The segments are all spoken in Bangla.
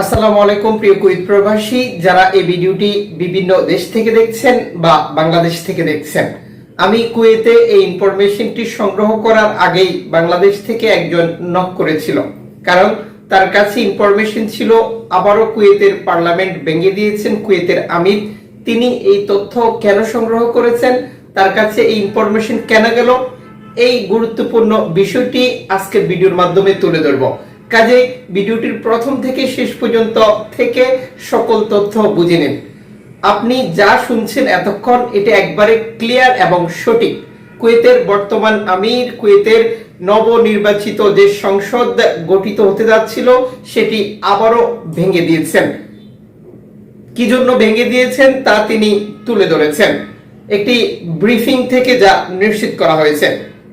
আসসালামু আলাইকুম, প্রিয় কুইত প্রবাসী, যারা এই ভিডিওটি বিভিন্ন দেশ থেকে দেখছেন বা বাংলাদেশ থেকে দেখছেন। আমি কুয়েতে এই ইনফরমেশনটি সংগ্রহ করার আগেই বাংলাদেশ থেকে একজন নক করেছিল। কারণ তার কাছে ইনফরমেশন ছিল, আবারও কুয়েতের পার্লামেন্ট ভেঙে দিয়েছেন কুয়েতের আমির। তিনি এই তথ্য কেন সংগ্রহ করেছেন? তার কাছে এই ইনফরমেশন কেন গেল? এই গুরুত্বপূর্ণ বিষয়টি আজকের ভিডিওর মাধ্যমে তুলে ধরব। কাজে ভিডিওটির প্রথম থেকে শেষ পর্যন্ত থেকে সকল তথ্য বুঝে নিন। আপনি যা শুনছেন এতক্ষণ, এটা একবারে ক্লিয়ার এবং সঠিক। কুয়েতের বর্তমান আমির, কুয়েতের নবনির্বাচিত যে সংসদ গঠিত হতে যাচ্ছিল, সেটি আবারও ভেঙে দিয়েছেন। কি জন্য ভেঙে দিয়েছেন তা তিনি তুলে ধরেছেন। একটি ব্রিফিং থেকে যা নিশ্চিত করা হয়েছে,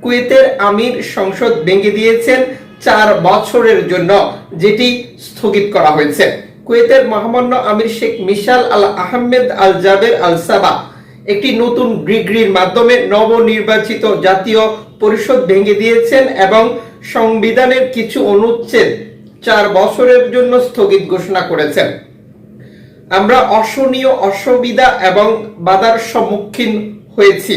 কুয়েতের আমির সংসদ ভেঙে দিয়েছেন চার বছরের জন্য যেটি স্থগিত করা হয়েছে। কুয়েতের মহামান্য আমির শেখ মিশাল আল আহমেদ আল জাবের আল সাবা একটি নতুন ডিগ্রির মাধ্যমে নবনির্বাচিত জাতীয় পরিষদ ভেঙে দিয়েছেন এবং সংবিধানের কিছু অনুচ্ছেদ চার বছরের জন্য স্থগিত ঘোষণা করেছেন। আমরা অসহনীয় অসুবিধা এবং বাধার সম্মুখীন হয়েছি।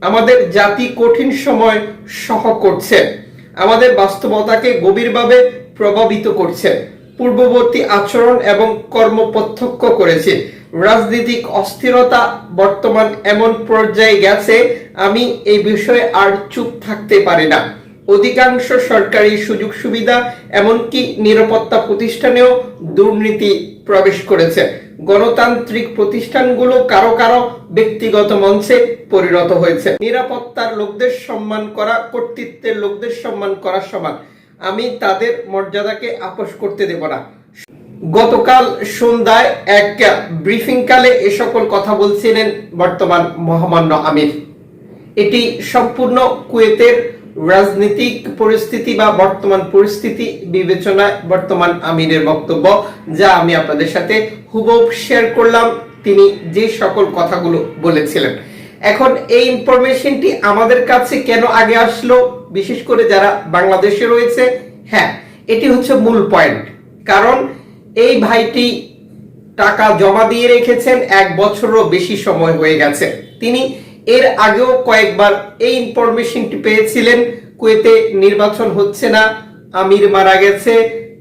আমাদের জাতি কঠিন সময় সহ করছে। আমাদের বাস্তবতাকে গভীরভাবে প্রভাবিত করছে। পূর্ববর্তী আচরণ এবং কর্ম প্রত্যক্ষ করেছে। রাজনৈতিক অস্থিরতা বর্তমান এমন পর্যায়ে গেছে, আমি এই বিষয়ে আর চুপ থাকতে পারি না। অধিকাংশ সরকারি সুযোগ সুবিধা, এমনকি নিরাপত্তা প্রতিষ্ঠানেও দুর্নীতি প্রবেশ করেছে। গণতান্ত্রিক প্রতিষ্ঠানগুলো কারও কারও ব্যক্তিগত মঞ্চে পরিণত হয়েছে। নিরাপত্তার লোকদের সম্মান করা, কর্তৃত্বের লোকদের সম্মান করা সমান। আমি তাদের মর্যাদাকে আপোষ করতে দেব না। গতকাল সন্ধ্যায় এক ব্রিফিং কালে এ সকল কথা বলছিলেন বর্তমান মহামান্য আমির। এটি সম্পূর্ণ কুয়েতের রাজনৈতিক পরিস্থিতি বা বর্তমান পরিস্থিতি বিবেচনায় বর্তমান আমিরের বক্তব্য, যা আমি আপনাদের সাথে হুবহু শেয়ার করলাম। তিনি যে সকল কথাগুলো বলেছিলেন। এখন এই ইনফরমেশনটি আমাদের কাছে কেন আগে আসলো? বিশেষ করে যারা বাংলাদেশে রয়েছে হ্যাঁ এটি হচ্ছে মূল পয়েন্ট কারণ এই ভাইটি টাকা জমা দিয়ে রেখেছেন, এক বছরও বেশি সময় হয়ে গেছে। তিনি এর আগেও কয়েকবার এই ইনফরমেশনটি পেয়েছিলেন। কুয়েতে নির্বাচন হচ্ছে না, আমির মারা গেছে,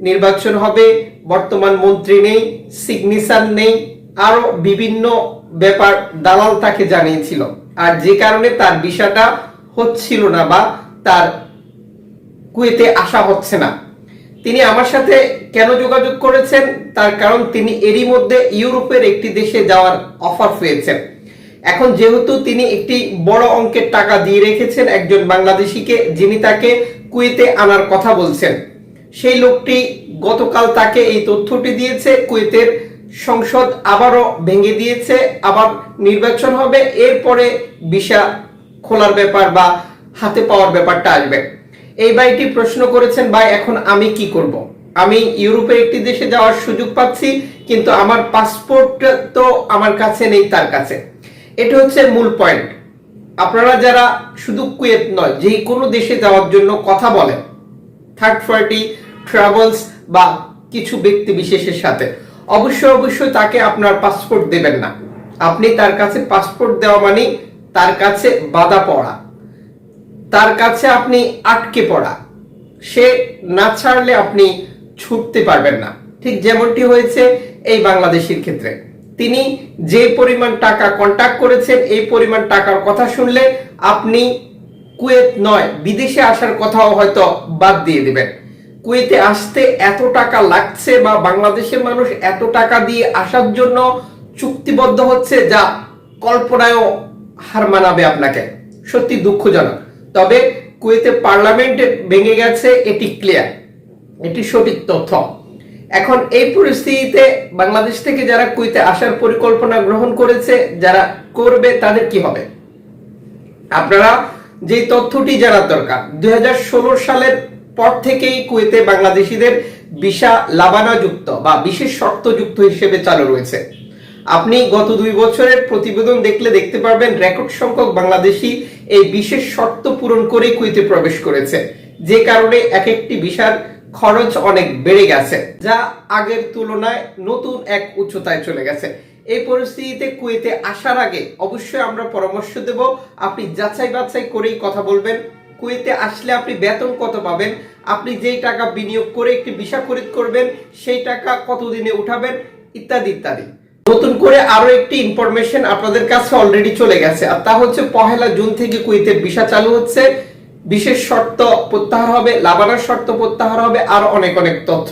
নির্বাচন হবে, বর্তমান মন্ত্রী নেই সিগনেচার নেই আরও বিভিন্ন ব্যাপার দালাল তাকে জানিয়েছিল। আর যে কারণে তার বিষয়টা হচ্ছিল না বা তার কুয়েতে আসা হচ্ছে না। তিনি আমার সাথে কেন যোগাযোগ করেছেন? তার কারণ তিনি এরই মধ্যে ইউরোপের একটি দেশে যাওয়ার অফার পেয়েছেন। এখন যেহেতু তিনি একটি বড় অঙ্কের টাকা দিয়ে রেখেছেন একজন বাংলাদেশিকে, যিনি তাকে কুয়েতে আনার কথা বলছেন। সেই লোকটি গতকাল তাকে এই তথ্যটি দিয়েছে, কুয়েতের সংসদ আবারও ভেঙে দিয়েছে, আবার নির্বাচন হবে, এরপরে ভিসা খোলার ব্যাপার বা হাতে পাওয়ার ব্যাপারটা আসবে। এই ভাইটি প্রশ্ন করেছেন, ভাই, এখন আমি কি করব। আমি ইউরোপের একটি দেশে যাওয়ার সুযোগ পাচ্ছি, কিন্তু আমার পাসপোর্ট তো আমার কাছে নেই, তার কাছে। এটা হচ্ছে মূল পয়েন্ট আপনারা যারা শুধু কুয়েত নয় যে কোনো দেশে যাওয়ার জন্য কথা বলেন থার্ড পার্টি ট্রাভেলস বা কিছু ব্যক্তি বিশেষের সাথে, অবশ্যই অবশ্যই তাকে আপনার পাসপোর্ট দেবেন না। আপনি তার কাছে পাসপোর্ট দেওয়া মানে তার কাছে বাধা পড়া। তার কাছে আপনি আটকে পড়া। সে না ছাড়লে আপনি ছুটতে পারবেন না। ঠিক যেমনটি হয়েছে এই বাংলাদেশের ক্ষেত্রে। তিনি যে পরিমাণ টাকা কন্ট্যাক্ট করেছেন, এই পরিমাণ টাকার কথা শুনলে আপনি কুয়েত নয়, বিদেশে আসার কথাও হয়তো বাদ দিয়ে দিবেন। কুয়েতে আসতে এত টাকা লাগছে বা বাংলাদেশের মানুষ এত টাকা দিয়ে আসার জন্য চুক্তিবদ্ধ হচ্ছে যা কল্পনায়ও হার মানাবে আপনাকে। সত্যি দুঃখজনক। তবে কুয়েতে পার্লামেন্ট ভেঙে গেছে, এটি ক্লিয়ার এটি সঠিক তথ্য। এখন এই পরিস্থিতিতে বাংলাদেশ থেকে যারা কুইতে আসার পরিকল্পনা গ্রহণ করেছে, যারা করবে, তাদের কি হবে? আপনারা যে তথ্যটি জানার দরকার, দুই হাজার ষোলো সালের পর থেকেই কুয়েতে বাংলাদেশিদের ভিসা লাভানাযুক্ত বা বিশেষ শর্তযুক্ত হিসেবে চালু রয়েছে। আপনি গত দুই বছরের প্রতিবেদন দেখলে দেখতে পারবেন, রেকর্ড সংখ্যক বাংলাদেশি এই বিশেষ শর্ত পূরণ করে কুয়েতে প্রবেশ করেছে। যে কারণে এক একটি ভিসার খরচ অনেক বেড়ে গেছে, যা আগের তুলনায় নতুন এক উচ্চতায় চলে গেছে। এই পরিস্থিতিতে কুয়েতে আসার আগে অবশ্যই আমরা পরামর্শ দেব, আপনি যাচাই বাছাই করেই কথা বলবেন। কুয়েতে আসলে আপনি বেতন কত পাবেন, আপনি যেই টাকা বিনিয়োগ করে একটি ভিসা খরিদ করবেন, সেই টাকা কতদিনে উঠাবেন, ইত্যাদি ইত্যাদি। নতুন করে আরও একটি ইনফরমেশন আপনাদের কাছে অলরেডি চলে গেছে, আর তা হচ্ছে পহেলা জুন থেকে কুয়েতের ভিসা চালু হচ্ছে। বিশেষ শর্ত প্রত্যাহার হবে লাভানোর শর্ত প্রত্যাহার হবে, আর অনেক অনেক তথ্য।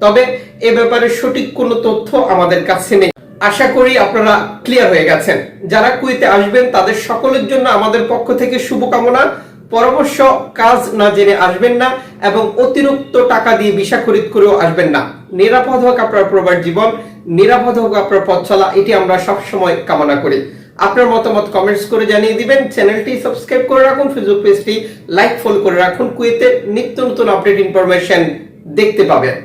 তবে এ ব্যাপারে সঠিক কোনো তথ্য আমাদের কাছে নেই। আশা করি আপনারা ক্লিয়ার হয়ে গেছেন। যারা কুয়েতে আসবেন, তাদের সকলের জন্য আমাদের পক্ষ থেকে শুভকামনা। পরামর্শ, কাজ না জেনে আসবেন না এবং অতিরিক্ত টাকা দিয়ে ভিসা খরিদ করেও আসবেন না। নিরাপদ হোক আপনার প্রবাস জীবন, নিরাপদ হোক আপনার পথ চলা এটি আমরা সবসময় কামনা করি। আপনার মতামত কমেন্টস করে জানিয়ে দিবেন। চ্যানেলটি সাবস্ক্রাইব করে রাখুন ফেসবুক পেজটি লাইক ফলো করে রাখুন। কুয়েতে নিত্য নতুন আপডেট ইনফরমেশন দেখতে পাবেন।